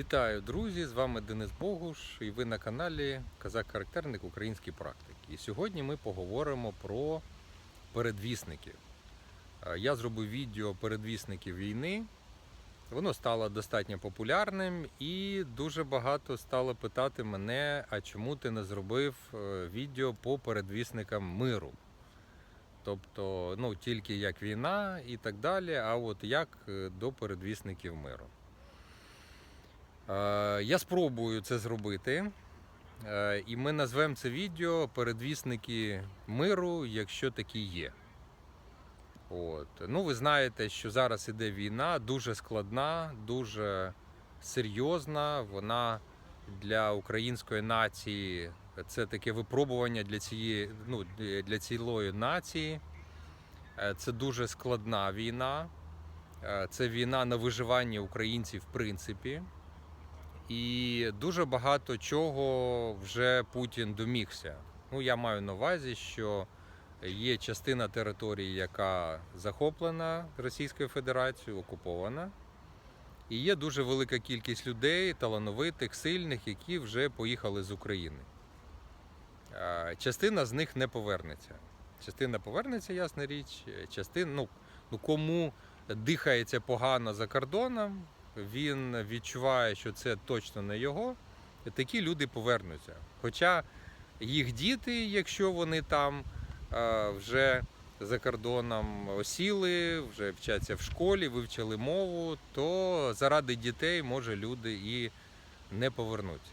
Вітаю, друзі! З вами Денис Богуш, і ви на каналі Казак-Характерник Українські практики. І сьогодні ми поговоримо про передвісників. Е, Я зробив відео передвісників війни. Воно стало достатньо популярним і дуже багато стало питати мене, а чому ти не зробив е, відео по передвісникам миру? Тобто, ну, тільки як війна і так далі, а от як е, до передвісників миру. Е, Я спробую це зробити. Е, І ми назвемо це відео Передвісники миру, якщо такі є. От. Ну, ви знаєте, що зараз іде війна, дуже складна, дуже серйозна. Вона для української нації це таке випробування для цієї, ну, для цілої нації. Е, Це дуже складна війна. Це війна на виживання українців, в принципі. І дуже багато чого вже Путін домігся. Ну, я маю на увазі, що є частина території, яка захоплена Російською Федерацією, окупована. І є дуже велика кількість людей, талановитих, сильних, які вже поїхали з України. Частина з них не повернеться. Частина повернеться, ясна річ. Частина, ну, ну кому дихається погано за кордоном, він відчуває, що це точно не його, такі люди повернуться. Хоча їх діти, якщо вони там е, вже за кордоном осіли, вже вчаться в школі, вивчили мову, то заради дітей може люди і не повернуться.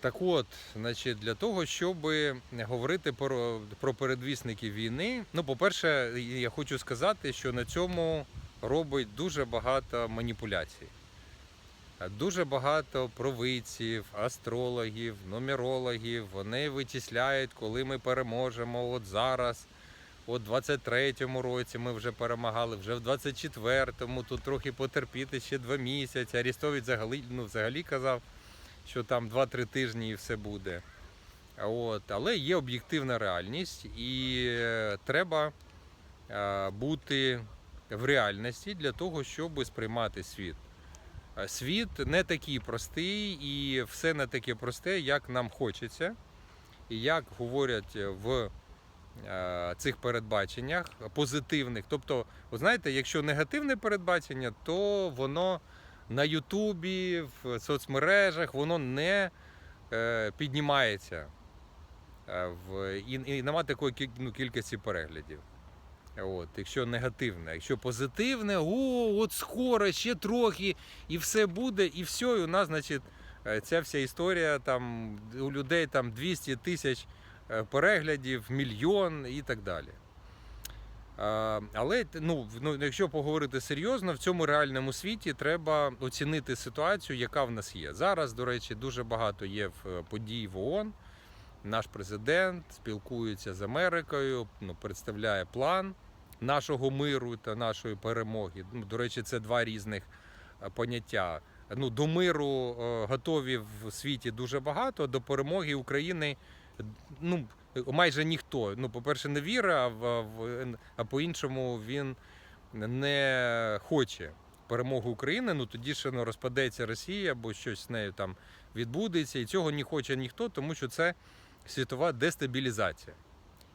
Так от, значить, для того, щоб говорити про, про передвісників війни, ну, по-перше, я хочу сказати, що на цьому робить дуже багато маніпуляцій. Дуже багато провидців, астрологів, нумерологів. Вони вичисляють, коли ми переможемо. От зараз, от 23-му році ми вже перемагали, вже в 24-му, тут трохи потерпіти ще два місяці. Арістович взагалі, ну, взагалі казав, що там 2-3 тижні і все буде. От, але є об'єктивна реальність, і е, треба е, бути в реальності для того, щоб сприймати світ. Е, Світ не такий простий і все не таке просте, як нам хочеться, і як говорять в е, цих передбаченнях позитивних. Тобто, ви знаєте, якщо негативне передбачення, то воно на Ютубі, в соцмережах, воно не е, піднімається і, немає такої ну, кількості переглядів. От, якщо негативне, якщо позитивне, о, от скоро, ще трохи, і все буде, і все, і у нас, значить, е, ця вся історія там у людей там 200 тисяч е, переглядів, мільйон і так далі. Але ну, ну, якщо поговорити серйозно, в цьому реальному світі треба оцінити ситуацію, яка в нас є. Зараз, до речі, дуже багато є в е, подій в ООН. Наш президент спілкується з Америкою, ну, представляє план нашого миру та нашої перемоги. Ну, до речі, це два різних е, поняття. Ну, до миру е, готові в світі дуже багато, до перемоги України ну, майже ніхто. Ну, по-перше, не віра, а, в- а по-іншому він не хоче перемоги України. Ну тоді ще ну, розпадеться Росія, або щось з нею там відбудеться. І цього не хоче ніхто, тому що це світова дестабілізація.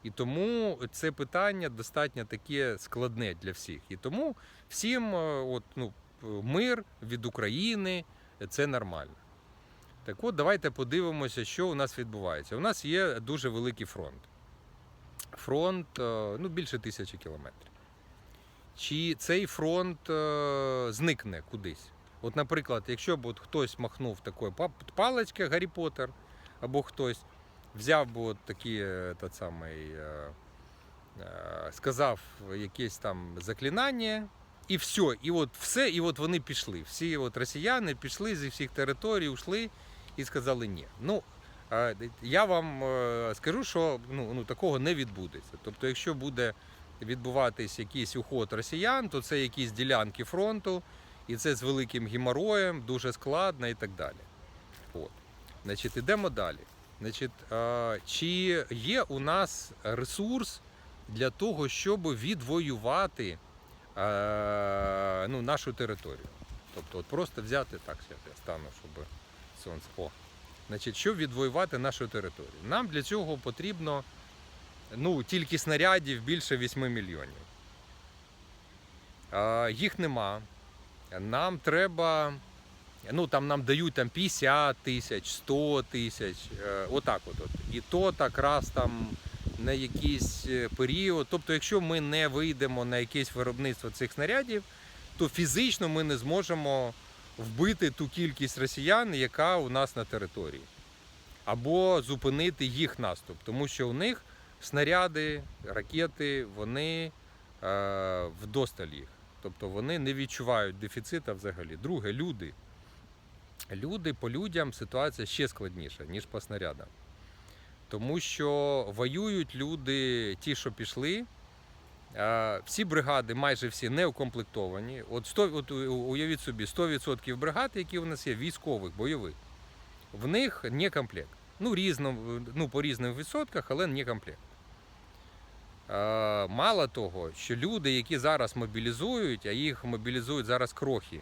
І тому це питання достатньо таке складне для всіх. І тому всім е, от, ну, мир від України це нормально. Так от, давайте подивимося, що у нас відбувається. У нас є дуже великий фронт. Фронт е, ну, більше тисячі кілометрів. Чи цей фронт е, зникне кудись? От, наприклад, якщо б от хтось махнув такою па- паличкою Гаррі Поттер, або хтось взяв би от такі, е, тот самий, е, е, сказав якесь там заклинання, і все, і от все, і от вони пішли. Всі от росіяни пішли зі всіх територій, ушли і сказали ні. Ну, я вам скажу, що ну, ну, такого не відбудеться. Тобто, якщо буде відбуватись якийсь уход росіян, то це якісь ділянки фронту, і це з великим геморроєм, дуже складно і так далі. От. Значить, ідемо далі. Значить, чи є у нас ресурс для того, щоб відвоювати ну, нашу територію? Тобто, от просто взяти так, я стану, щоб сонце. О. Значить, щоб відвоювати нашу територію. Нам для цього потрібно ну, тільки снарядів більше 8 мільйонів. Їх нема. Нам треба. Ну, там нам дають там 50 тисяч, 100 тисяч, е, отак от, от. І то так раз там на якийсь е, період. Тобто, якщо ми не вийдемо на якесь виробництво цих снарядів, то фізично ми не зможемо вбити ту кількість росіян, яка у нас на території, або зупинити їх наступ, тому що у них снаряди, ракети, вони е, вдосталь їх. Тобто вони не відчувають дефіцита взагалі. Друге, люди. Люди по людям ситуація ще складніша, ніж по снарядам. Тому що воюють люди, ті, що пішли. Всі бригади, майже всі не укомплектовані. От, 100, от уявіть собі, 100% бригад, які у нас є, військових, бойових, в них не комплект. Ну, різно, ну, по різним відсотках, але не комплект. Мало того, що люди, які зараз мобілізують, а їх мобілізують зараз крохи,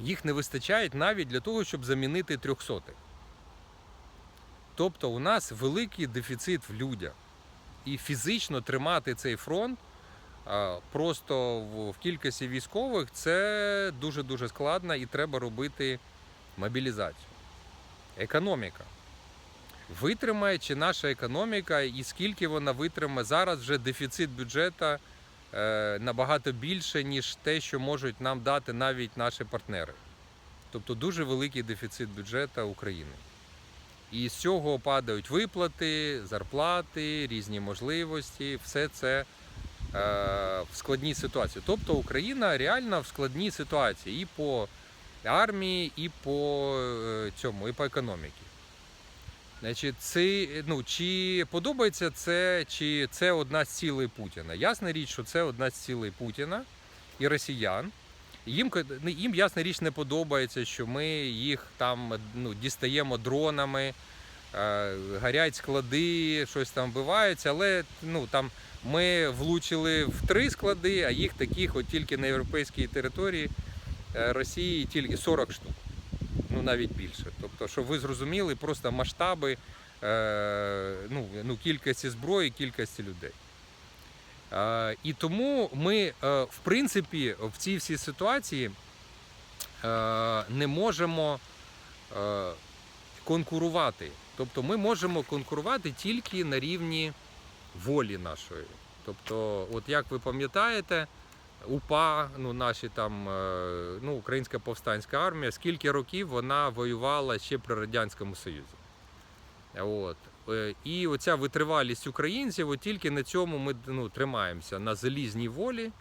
їх не вистачає навіть для того, щоб замінити трьохсотих. Тобто у нас великий дефіцит в людях. І фізично тримати цей фронт просто в, кількості військових це дуже-дуже складно і треба робити мобілізацію. Економіка. Витримає чи наша економіка, і скільки вона витримає зараз вже дефіцит бюджету набагато більше, ніж те, що можуть нам дати навіть наші партнери. Тобто дуже великий дефіцит бюджету України. І з цього падають виплати, зарплати, різні можливості, все це е, в складній ситуації. Тобто Україна реально в складній ситуації і по армії, і по е, цьому, і по економіці. Значить, це, ну, чи подобається це, чи це одна з цілей Путіна? Ясна річ, що це одна з цілей Путіна і росіян. Їм, їм ясна річ не подобається, що ми їх там ну, дістаємо дронами, е, горять склади, щось там вбивається, але ну, там ми влучили в три склади, а їх таких от тільки на європейській території е, Росії тільки 40 штук. Ну навіть більше. Тобто, щоб ви зрозуміли, просто масштаби е, ну, ну, кількості зброї, кількості людей. Е, і тому ми, е, в принципі, в цій всій ситуації не можемо конкурувати. Тобто ми можемо конкурувати тільки на рівні волі нашої. Тобто, от як ви пам'ятаєте, УПА, ну наші там, е, ну, Українська повстанська армія, скільки років вона воювала ще при Радянському Союзі. От. Е, І оця витривалість українців, от тільки на цьому ми ну, тримаємося на залізній волі,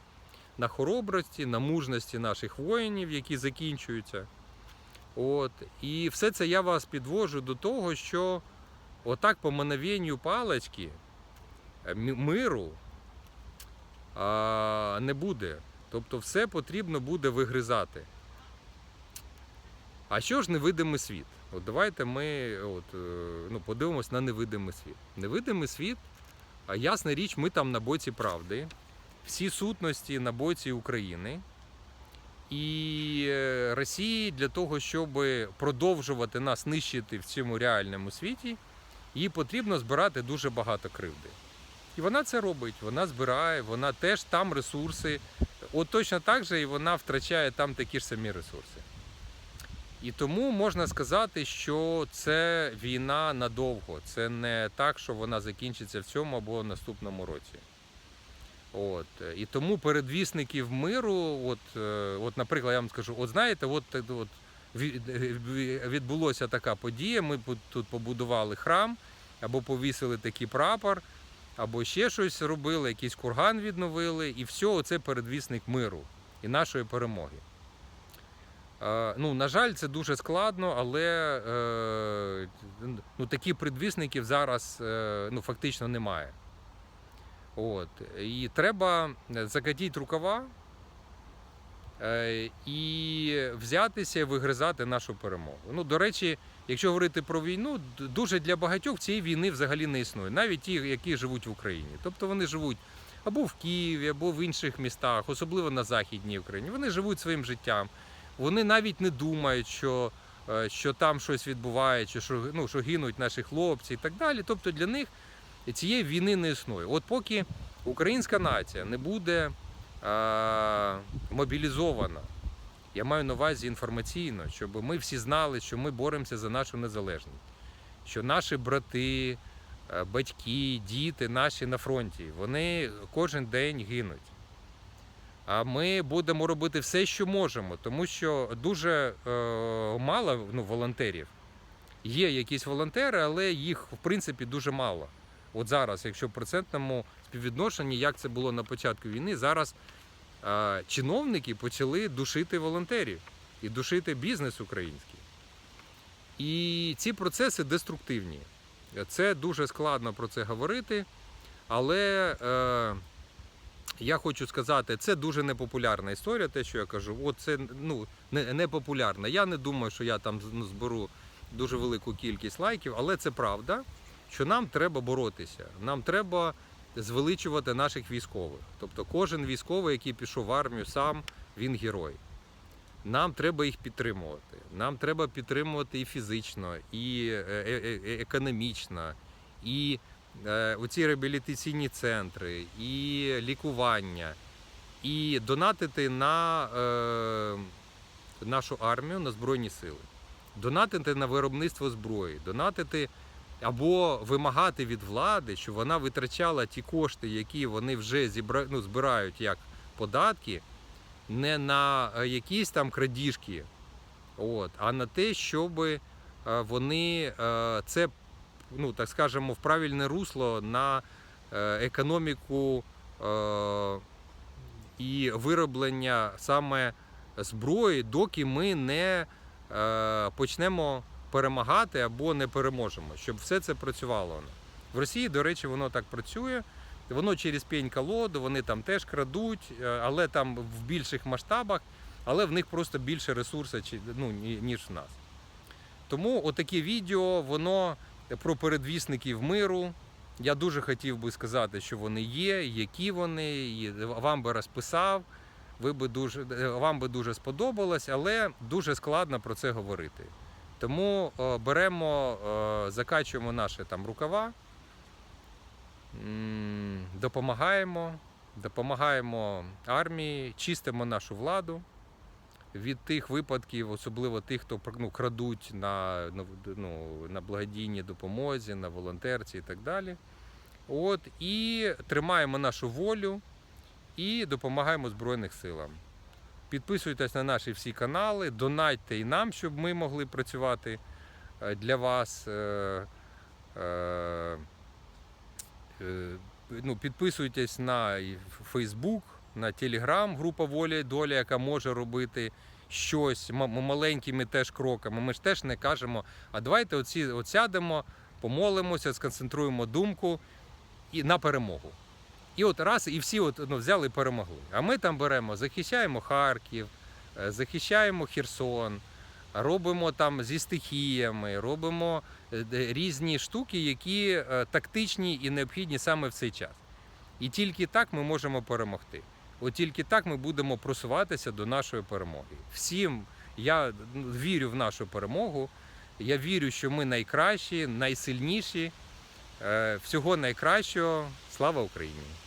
на хоробрості, на мужності наших воїнів, які закінчуються. От. І все це я вас підвожу до того, що отак по мановенню палички е, миру не буде. Тобто все потрібно буде вигризати. А що ж невидимий світ? От давайте ми от, е, ну, подивимось на невидимий світ. Невидимий світ, а ясна річ, ми там на боці правди, всі сутності на боці України. І е, Росії для того, щоб продовжувати нас нищити в цьому реальному світі, їй потрібно збирати дуже багато кривди. І вона це робить, вона збирає, вона теж там ресурси. От точно так же і вона втрачає там такі ж самі ресурси. І тому можна сказати, що це війна надовго. Це не так, що вона закінчиться в цьому або наступному році. От. І тому передвісників миру, от, е, от, наприклад, я вам скажу, от знаєте, от, е, от ві- відбулося така подія. Ми тут побудували храм, або повісили такий прапор, або ще щось робили, якийсь курган відновили, і все це передвісник миру і нашої перемоги. Е, Ну, на жаль, це дуже складно, але е, ну, таких предвісників зараз е, ну, фактично немає. От. І треба закатити рукава і взятися і вигризати нашу перемогу. Ну, до речі, якщо говорити про війну, дуже для багатьох цієї війни взагалі не існує. Навіть ті, які живуть в Україні. Тобто вони живуть або в Києві, або в інших містах, особливо на Західній Україні. Вони живуть своїм життям. Вони навіть не думають, що, е, що там щось відбувається, що, ну, що гинуть наші хлопці і так далі. Тобто для них цієї війни не існує. От поки українська нація не буде е, мобілізована, я маю на увазі інформаційно, щоб ми всі знали, що ми боремося за нашу незалежність, що наші брати, е, батьки, діти наші на фронті, вони кожен день гинуть. А ми будемо робити все, що можемо, тому що дуже е, мало ну, волонтерів. Є якісь волонтери, але їх в принципі дуже мало. От зараз, якщо в процентному співвідношенні, як це було на початку війни, зараз чиновники почали душити волонтерів і душити бізнес український. І ці процеси деструктивні. Це дуже складно про це говорити, але е, я хочу сказати, це дуже непопулярна історія, те, що я кажу. От це ну, не, не. Я не думаю, що я там ну, зберу дуже велику кількість лайків, але це правда, що нам треба боротися. Нам треба звеличувати наших військових. Тобто кожен військовий, який пішов в армію сам, він герой. Нам треба їх підтримувати. Нам треба підтримувати і фізично, і е, е, е, економічно, і оці реабілітаційні центри, і лікування, і донатити на нашу армію, на Збройні Сили, донатити на виробництво зброї, донатити або вимагати від влади, щоб вона витрачала ті кошти, які вони вже зібра... ну, збирають як податки, не на е, якісь там крадіжки, от, а на те, щоб е, вони е, це, ну так скажемо, в правильне русло на економіку і вироблення саме зброї, доки ми не почнемо перемагати або не переможемо, щоб все це працювало. В Росії, до речі, воно так працює. Воно через пень колоду, вони там теж крадуть, е, але там в більших масштабах, але в них просто більше ресурсу, ну, ніж в нас. Тому отаке відео, воно про передвісників миру. Я дуже хотів би сказати, що вони є, які вони, і вам би розписав, ви би дуже, вам би дуже сподобалось, але дуже складно про це говорити. Тому е, беремо, е, закачуємо наші там рукава, допомагаємо, допомагаємо армії, чистимо нашу владу від тих випадків, особливо тих, хто ну, крадуть на, на, ну, на благодійній допомозі, на волонтерці і так далі. От, і тримаємо нашу волю і допомагаємо Збройним силам. Підписуйтесь на наші всі канали, донатьте і нам, щоб ми могли працювати е, для вас. Е, е, ну, підписуйтесь на Facebook, на Telegram, група Воля і доля, яка може робити щось маленькими теж кроками. Ми ж теж не кажемо, а давайте оці, от сядемо, помолимося, сконцентруємо думку і на перемогу. І от раз, і всі от, ну, взяли і перемогли. А ми там беремо, захищаємо Харків, е, захищаємо Херсон, робимо там зі стихіями, робимо е, різні штуки, які е, тактичні і необхідні саме в цей час. І тільки так ми можемо перемогти. От тільки так ми будемо просуватися до нашої перемоги. Всім я ну, вірю в нашу перемогу. Я вірю, що ми найкращі, найсильніші. Всього найкращого. Слава Україні!